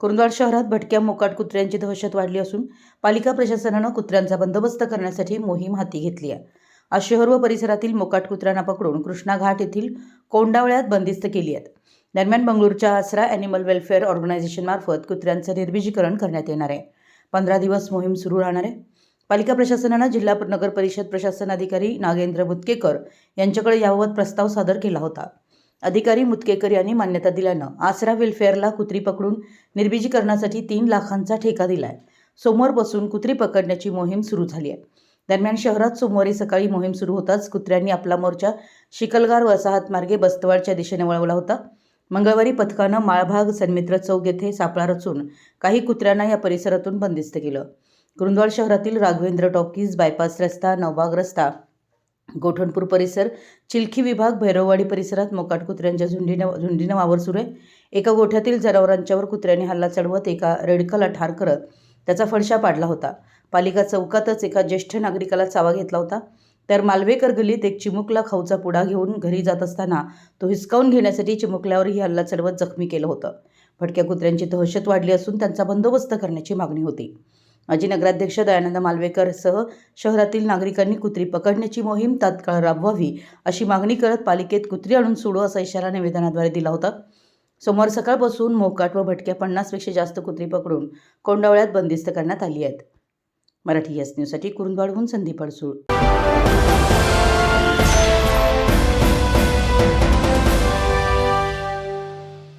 कुरुंदवाड शहरात भटक्या मोकाट कुत्र्यांची दहशत वाढली असून पालिका प्रशासनानं कुत्र्यांचा बंदोबस्त करण्यासाठी मोहीम हाती घेतली आहे. आज शहर व परिसरातील मोकाट कुत्र्यांना पकडून कृष्णा घाट येथील कोंडावळ्यात बंदिस्त केली आहेत. दरम्यान बंगळूरच्या आसरा ॲनिमल वेलफेअर ऑर्गनायझेशनमार्फत कुत्र्यांचं निर्बिजीकरण करण्यात येणार आहे. पंधरा दिवस मोहीम सुरू राहणार आहे. पालिका प्रशासनानं जिल्हा नगर परिषद प्रशासन अधिकारी नागेंद्र बुतकेकर यांच्याकडे याबाबत प्रस्ताव सादर केला होता. अधिकारी मुतकेकर यांनी मान्यता दिल्यानं आसरा वेलफेअरला कुत्री पकडून निर्बीजीकरणासाठी तीन लाखांचा ठेका दिलाय. सोमवारपासून कुत्री पकडण्याची मोहीम सुरू झाली आहे. दरम्यान शहरात सोमवारी सकाळी मोहीम सुरू होताच कुत्र्यांनी आपला मोर्चा शिकलगार वसाहत मार्गे बस्तवाडच्या दिशेने वळवला होता. मंगळवारी पथकानं माळभाग सन्मित्र चौक येथे सापळा रचून काही कुत्र्यांना या परिसरातून बंदिस्त केलं. कुरुंदवाड शहरातील राघवेंद्र टॉकीज बायपास रस्ता नवबाग रस्ता गोठणपूर परिसर चिलखी विभाग भैरववाडी परिसरात मोकाट कुत्र्यांच्या झुंडीनं झुंडीनं वावर सुरू आहे. एका गोठ्यातील जनावरांच्यावर कुत्र्यांनी हल्ला चढवत एका रेडकाला ठार करत त्याचा फडशा पाडला होता. पालिका चौकातच एका ज्येष्ठ नागरिकाला चावा घेतला होता. तर मालवेकर गल्लीत एक चिमुकला खाऊचा पुडा घेऊन घरी जात असताना तो हिसकावून घेण्यासाठी चिमुकल्यावरही हल्ला चढवत जखमी केलं होतं. भटक्या कुत्र्यांची दहशत वाढली असून त्यांचा बंदोबस्त करण्याची मागणी होती. माजी नगराध्यक्ष दयानंद मालवेकर सह शहरातील नागरिकांनी कुत्री पकडण्याची मोहीम तात्काळ राबवावी अशी मागणी करत पालिकेत कुत्री आणून सोडू असा इशारा निवेदनाद्वारे दिला होता. सोमवार सकाळपासून मोकाट व भटक्या पन्नासपेक्षा जास्त कुत्री पकडून कोंडावळ्यात बंदिस्त करण्यात आली आहेत. मराठी एस न्यूजसाठी कुरुंदवाडहून संदीप अडसूळ.